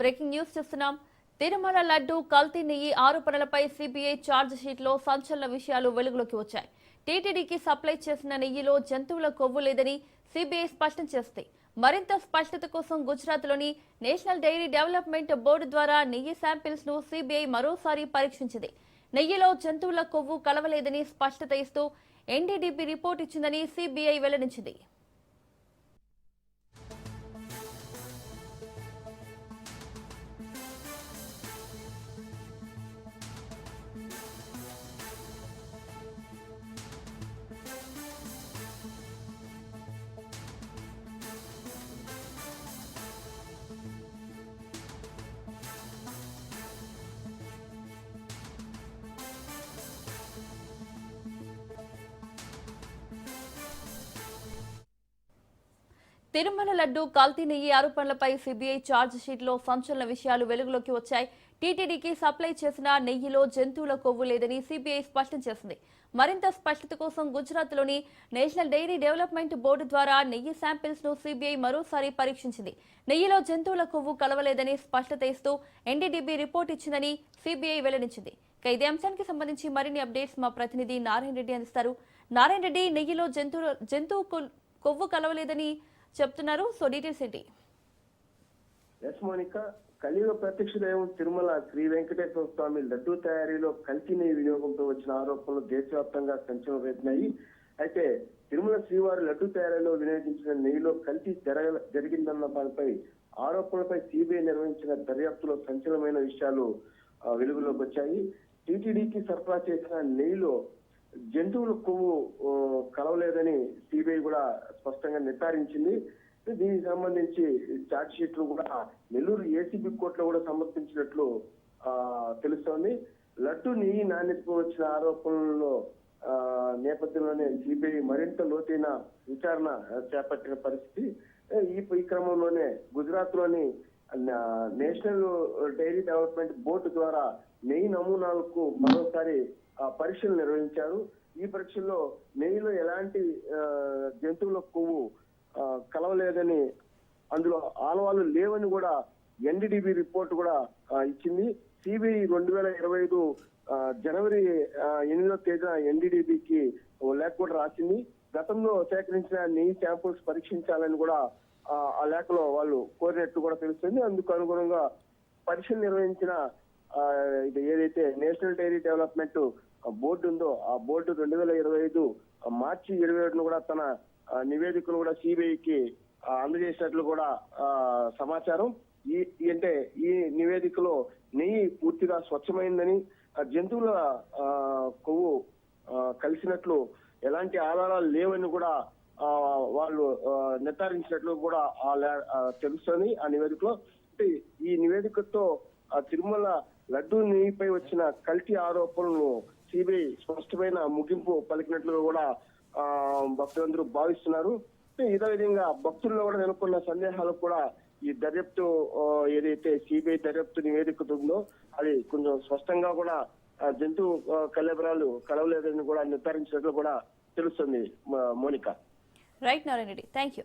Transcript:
Breaking news చూస్తున్నాం. తిరుమల లడ్డు కల్తీ నెయ్యి ఆరోపణలపై సిబిఐ ఛార్జ్ షీట్లో సంచలన విషయాలు వెలుగులోకి వచ్చాయి. టీటీడీకి సప్లై చేసిన నెయ్యిలో జంతువుల కొవ్వు లేదని సిబిఐ స్పష్టం చేస్తే మరింత స్పష్టత కోసం గుజరాత్లోని నేషనల్ డైరీ డెవలప్మెంట్ బోర్డు ద్వారా నెయ్యి శాంపిల్స్ను సిబిఐ మరోసారి పరీక్షించింది. నెయ్యిలో జంతువుల కొవ్వు కలవలేదని స్పష్టత ఇస్తూ ఎన్డీడీపీ రిపోర్ట్ ఇచ్చిందని సిబిఐ వెల్లడించింది. తిరుమల లడ్డు కల్తీ నెయ్యి ఆరోపణలపై సిబిఐ ఛార్జ్ షీట్లో సంచలన విషయాలు వెలుగులోకి వచ్చాయి. టీటీడీకి సప్లై చేసిన నెయ్యిలో జంతువుల కొవ్వు లేదని సిబిఐ స్పష్టం చేసింది. మరింత స్పష్టత కోసం గుజరాత్లోని నేషనల్ డైరీ డెవలప్మెంట్ బోర్డు ద్వారా నెయ్యి శాంపిల్స్ను సిబిఐ మరోసారి పరీక్షించింది. నెయ్యిలో జంతువుల కొవ్వు కలవలేదని స్పష్టత ఇస్తూ ఎన్డీడీబీ రిపోర్ట్ ఇచ్చిందని సిబిఐ వెల్లడించింది. ఇదే అంశానికి సంబంధించి మరిన్ని అప్డేట్స్ మా ప్రతినిధి నారాయణ రెడ్డి అందిస్తారు. నారాయణ రెడ్డి నెయ్యిలో జంతువు జంతువు కొవ్వు కలవలేదని చెప్తున్నారు. సో డీటెయిల్స్ ఏంటి? Yes Monica. కలియుగ ప్రత్యక్ష దైవం తిరుమల శ్రీ వెంకటేశ్వర స్వామి లడ్డూ తయారీలో కల్తీ నెయ్యి వినియోగంతో వచ్చిన ఆరోపణలు దేశవ్యాప్తంగా సంచలనం రేపినాయి అయితే తిరుమల శ్రీవారి లడ్డూ తయారీలో వినియోగించిన నెయ్యిలో కల్తీ జరగ జరిగిందన్న దానిపై ఆరోపణలపై సిబిఐ నిర్వహించిన దర్యాప్తులో సంచలనమైన విషయాలు ఆ, వెలుగులోకి వచ్చాయి. టీటీడీకి సరఫరా చేసిన నెయ్యిలో జంతువుల కొవ్వు కలవలేదని సిబిఐ కూడా స్పష్టంగా నిర్ధారించింది. దీనికి సంబంధించి చార్జ్షీట్లు కూడా నెల్లూరు ఏసీబీ కోర్టులో కూడా సమర్పించినట్లు తెలుస్తోంది. లడ్డు నెయ్యి నాణ్యతకు వచ్చిన ఆరోపణలలో ఆ, నేపథ్యంలోనే సిబిఐ మరింత లోతైన విచారణ చేపట్టిన పరిస్థితి. ఈ ఈ క్రమంలోనే గుజరాత్లోని నేషనల్ డైరీ డెవలప్మెంట్ బోర్డు ద్వారా నెయ్యి నమూనాలకు మరోసారి ఆ, పరీక్షలు నిర్వహించారు. ఈ పరీక్షల్లో నెయ్యిలో ఎలాంటి జంతువుల కొవ్వు కలవలేదని అందులో ఆనవాళ్ళు లేవని కూడా ఎన్డీడీబీ రిపోర్ట్ కూడా ఇచ్చింది. సిబిఐ రెండు వేల ఇరవై ఐదు జనవరి ఎనిమిదో తేదీన ఎన్డీడీబీకి ఓ లేఖ కూడా రాసింది. గతంలో సేకరించిన నెయ్యి శాంపుల్స్ పరీక్షించాలని కూడా ఆ, లేఖలో వాళ్ళు కోరినట్టు కూడా తెలుస్తుంది. అందుకు అనుగుణంగా పరీక్షలు నిర్వహించిన ఇది ఏదైతే నేషనల్ డైరీ డెవలప్మెంట్ బోర్డు ఉందో ఆ బోర్డు రెండు వేల ఇరవై ఐదు మార్చి ఇరవై ఏడును కూడా తన ఆ, నివేదికను కూడా సిబిఐకి అందజేసినట్లు కూడా సమాచారం. ఈ అంటే ఈ నివేదికలో నెయ్యి పూర్తిగా స్వచ్ఛమైందని ఆ జంతువుల ఆ, కొవ్వు కలిసినట్లు ఎలాంటి ఆధారాలు లేవని కూడా వాళ్ళు నిర్ధారించినట్లు కూడా ఆ తెలుస్తుంది. ఆ నివేదికలో ఈ నివేదికతో ఆ తిరుమల లడ్డూ నెయ్యిపై వచ్చిన కల్తీ ఆరోపణలను సిబిఐ స్పష్టమైన ముగింపు పలికినట్లుగా కూడా ఆ భక్తులందరూ భావిస్తున్నారు. ఇదే విధంగా భక్తుల్లో కూడా నెలకొన్న సందేహాలు కూడా ఈ దర్యాప్తు ఏదైతే సిబిఐ దర్యాప్తు నివేదిక ఉందో అది కొంచెం స్పష్టంగా కూడా జంతు కలెబరాలు కలవలేదని కూడా నిర్ధారించినట్లు కూడా తెలుస్తుంది మ- Monika. Right Narayana Reddy thank you